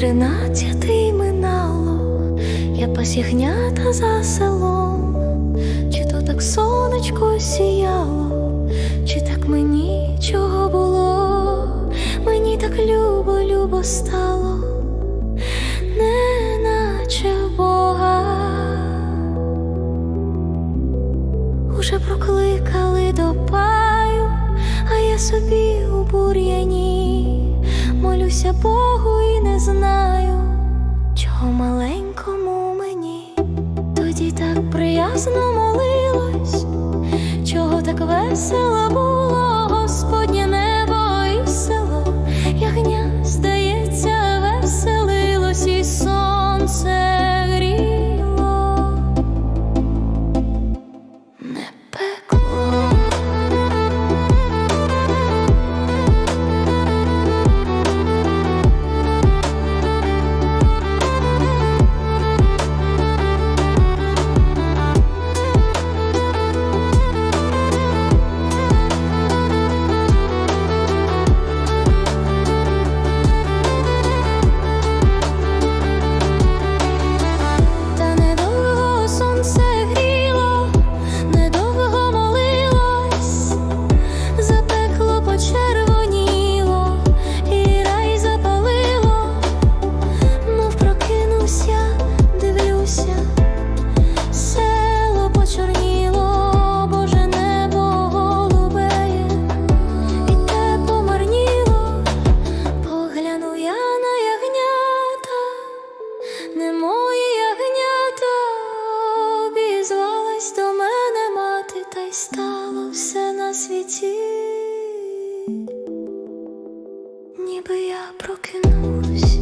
тринадцятий минало, я пас ягнята за селом, чи то так сонечко сіяло, чи так мені чого було, мені так любо, любо стало, неначе Бога. Уже прокликали до паю, а я собі у бур'яні. Молюся Богу не знаю, чого маленькому мені тоді так приязно молилось, чого так весело було світі, ніби я прокинусь.